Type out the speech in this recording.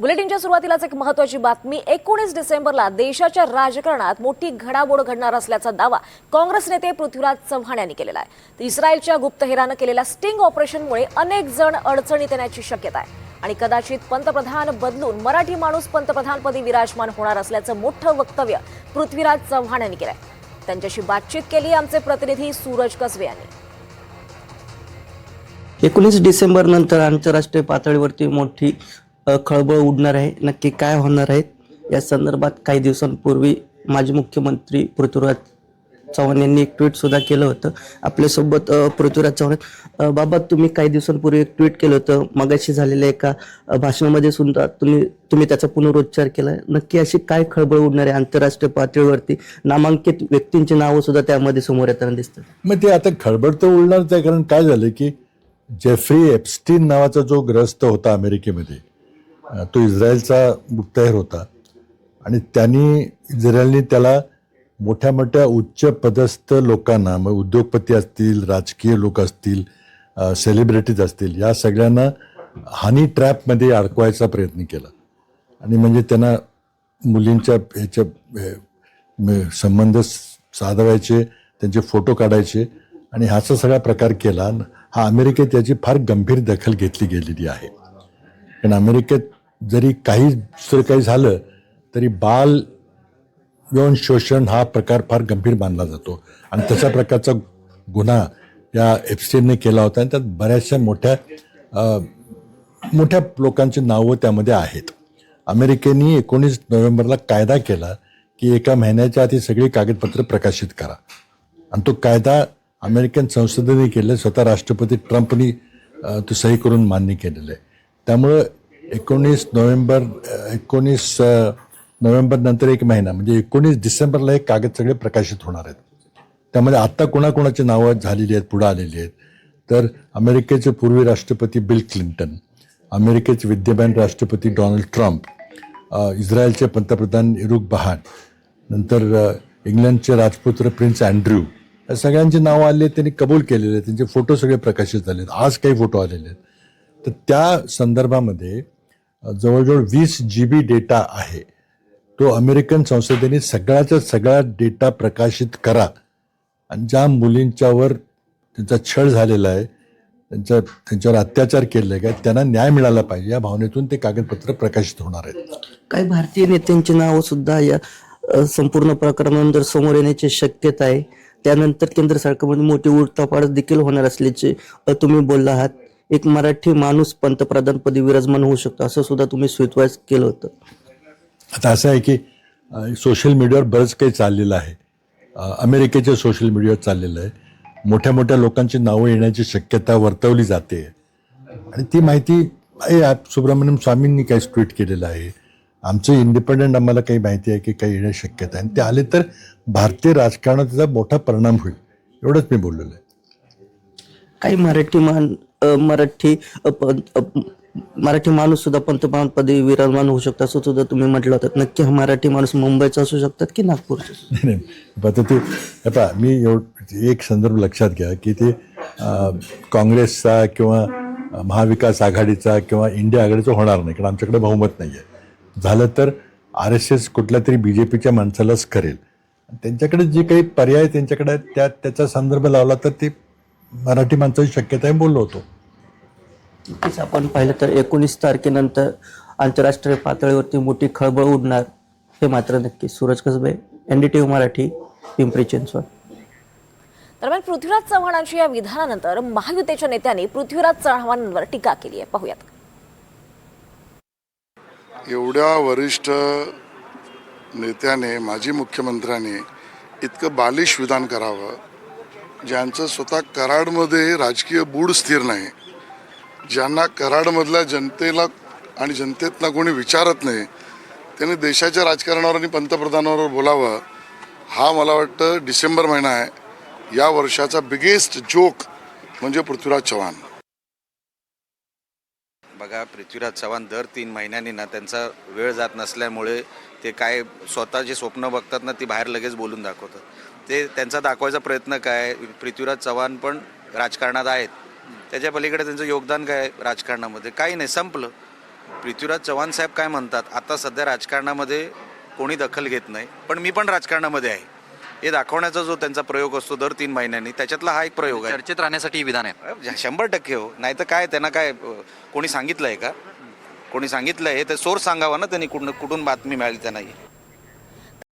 बुलेटिनच्या सुरुवातीलाच एक महत्वाची बातमी एकोणीस डिसेंबरला देशाच्या राजकारणात मोठी घडामोड घडणार असल्याचा दावा काँग्रेस नेते पृथ्वीराज चव्हाण यांनी केलेला आहे. इस्रायलच्या गुप्तहेरानं केलेल्या स्टिंग ऑपरेशनमुळे अनेक जण अडचणीत येण्याची शक्यता आहे. आणि कदाचित पंतप्रधान बदलून मराठी माणूस पंतप्रधानपदी विराजमान होणार असल्याचं मोठं वक्तव्य पृथ्वीराज चव्हाण यांनी केलंय. त्यांच्याशी बातचीत केली आमचे प्रतिनिधी सूरज कसबे यांनी. एकोणीस डिसेंबर नंतर आंतरराष्ट्रीय पातळीवरती मोठी खळबळ उडणार आहे नक्की काय होणार आहेत या संदर्भात काही दिवसांपूर्वी माजी मुख्यमंत्री पृथ्वीराज चव्हाण यांनी एक ट्विट सुद्धा केलं होतं. आपल्यासोबत पृथ्वीराज चव्हाण बाबा तुम्ही काही दिवसांपूर्वी एक ट्विट केलं होतं मगाशी झालेल्या एका भाषणामध्ये सुद्धा तुम्ही तुम्ही त्याचा पुनरुच्चार केला. नक्की अशी काय खळबळ उडणार आहे आंतरराष्ट्रीय पातळीवरती? नामांकित व्यक्तींची नावं सुद्धा त्यामध्ये समोर येताना दिसतात. मग ते आता खळबळ तर उडणारच आहे कारण काय झालं की जेफ्री एप्स्टीन नावाचा जो ग्रस्त होता अमेरिकेमध्ये तो इस्रायलचा गुप्तहेर होता. आणि त्यांनी इस्रायलने त्याला मोठ्या मोठ्या उच्च पदस्थ लोकांना मग उद्योगपती असतील राजकीय लोक असतील सेलिब्रिटीज असतील या सगळ्यांना हानी ट्रॅपमध्ये अडकवायचा प्रयत्न केला. आणि म्हणजे त्यांना मुलींच्या ह्याच्या संबंध साधवायचे त्यांचे फोटो काढायचे. आणि ह्याचा सगळा प्रकार केला. हा अमेरिकेत याची फार गंभीर दखल घेतली गेलेली आहे. कारण अमेरिकेत जरी काही दुसरं काही झालं तरी बाल यौन शोषण हा प्रकार फार गंभीर मानला जातो. आणि तशा प्रकारचा गुन्हा या एफसीने केला होता. आणि त्यात बऱ्याचशा मोठ्या मोठ्या लोकांची नावं त्यामध्ये आहेत. अमेरिकेने एकोणीस नोव्हेंबरला कायदा केला की एका महिन्याच्या आधी सगळी कागदपत्र प्रकाशित करा. आणि तो कायदा अमेरिकन संसदेने केलं स्वतः राष्ट्रपती ट्रम्पनी तो सही करून मान्य केलेलं आहे. त्यामुळं एकोणीस नोव्हेंबर एकोणीस नोव्हेंबर नंतर एक महिना म्हणजे एकोणीस डिसेंबरला हे कागद सगळे प्रकाशित होणार आहेत. त्यामध्ये आत्ता कोणाकोणाची नावं झालेली आहेत पुढं आलेली आहेत. तर अमेरिकेचे पूर्वी राष्ट्रपती बिल क्लिंटन अमेरिकेचे विद्यमान राष्ट्रपती डोनाल्ड ट्रम्प इस्रायलचे पंतप्रधान इरुक बहान नंतर इंग्लंडचे राजपुत्र प्रिन्स अँड्र्यू या सगळ्यांची नावं आली आहेत त्यांनी कबूल केलेले आहेत त्यांचे फोटो सगळे प्रकाशित झाले आहेत आज काही फोटो आलेले आहेत. तर त्या संदर्भामध्ये जवळजवळ वीस जी बी डेटा आहे. तो अमेरिकन संसदेने सगळ्याचा सगळा डेटा प्रकाशित करा. आणि ज्या मुलींच्यावर त्यांचा छळ झालेला आहे त्यांच्या त्यांच्यावर अत्याचार केले काय त्यांना न्याय मिळाला पाहिजे. या भावनेतून ते कागदपत्र प्रकाशित होणार आहेत. काही भारतीय नेत्यांची नावं सुद्धा या अ, संपूर्ण प्रकरणानंतर समोर येण्याची शक्यता आहे त्यानंतर केंद्र सरकारमध्ये मोठी उलटापाड देखील होणार असल्याचे अ, तुम्ही बोलला आहात. एक मराठी माणूस पंतप्रधानपदी विराजमान होऊ शकतो असं सुद्धा तुम्ही स्वीतवास केलं होतं. आता असं आहे की सोशल मीडियावर बरंच काही चाललेलं आहे. अमेरिकेच्या सोशल मीडियावर चाललेलं आहे. मोठ्या मोठ्या लोकांची नावं येण्याची शक्यता वर्तवली जाते. आणि ती माहिती सुब्रमण्यम स्वामींनी काही ट्विट केलेलं आहे. आमचं इंडिपेंडंट आम्हाला काही माहिती आहे की काही येण्याची शक्यता आहे. आणि ते आले तर भारतीय राजकारणात त्याचा मोठा परिणाम होईल एवढंच मी बोललेलो आहे. काही मराठी मान मराठी मराठी माणूस सुद्धा पंतप्रधानपदी विराजमान होऊ शकतो असं सुद्धा तुम्ही म्हटलं होतं. नक्की हा मराठी माणूस मुंबईचा असू शकतात की नागपूरचा नाही नाही. आता मी एवढ एक संदर्भ लक्षात घ्या की ते काँग्रेसचा किंवा महाविकास आघाडीचा किंवा इंडिया आघाडीचा होणार नाही कारण आमच्याकडे बहुमत नाही आहे. झालं तर आर एस एस कुठल्या तरी बी जे पीच्या माणसालाच करेल. त्यांच्याकडे जे काही पर्याय त्यांच्याकडे आहेत, त्या त्याचा संदर्भ लावला तर ते मराठी माणसाची शक्यता आहे बोललो होतो. नक्कीच आपण पाहिलं तर एकोणीस तारखेनंतर आंतरराष्ट्रीय पातळीवरती मोठी खळबळ उडणार हे मात्र नक्की. सूरज कसबे एनडीटीव्ही मराठी पिंपरी चिंचवड. दरम्यान पृथ्वीराज चव्हाणांच्या या विधानानंतर महायुतीच्या नेत्यांनी पृथ्वीराज चव्हाणांवर टीका केली आहे. पाहूयात. एवढ्या वरिष्ठ नेत्याने माजी मुख्यमंत्र्याने इतकं बालिश विधान करावं ज्यांचं स्वतः कराडमध्ये राजकीय बूड स्थिर नाही ज्यांना कराडमधल्या जनतेला आणि जनतेतला कोणी विचारत नाही त्यांनी देशाच्या राजकारणावर आणि पंतप्रधानावर बोलावं हा मला वाटतं डिसेंबर महिना आहे. या वर्षाचा बिगेस्ट जोक म्हणजे पृथ्वीराज चव्हाण. बघा पृथ्वीराज चव्हाण दर तीन महिन्यांनी ना त्यांचा वेळ जात नसल्यामुळे ते काय स्वतः जे स्वप्न बघतात ना ती बाहेर लगेच बोलून दाखवतात. ते त्यांचा दाखवायचा प्रयत्न काय पृथ्वीराज चव्हाण पण राजकारणात आहेत. त्याच्या पलीकडे त्यांचं योगदान काय राजकारणामध्ये? काही नाही संपलं. पृथ्वीराज चव्हाण साहेब काय म्हणतात? आता सध्या राजकारणामध्ये कोणी दखल घेत नाही पण मी पण राजकारणामध्ये आहे. हे दाखवण्याचा जो त्यांचा प्रयोग असतो दर तीन महिन्यांनी त्याच्यातला हा एक प्रयोग आहे. चर्चेत राहण्यासाठी ही विधान आहे. शंभर टक्के हो. नाही तर काय त्यांना काय कोणी सांगितलं आहे का? कोणी सांगितलं आहे तर सोर्स सांगावा ना त्यांनी कुठून कुठून बातमी मिळाली त्या नाही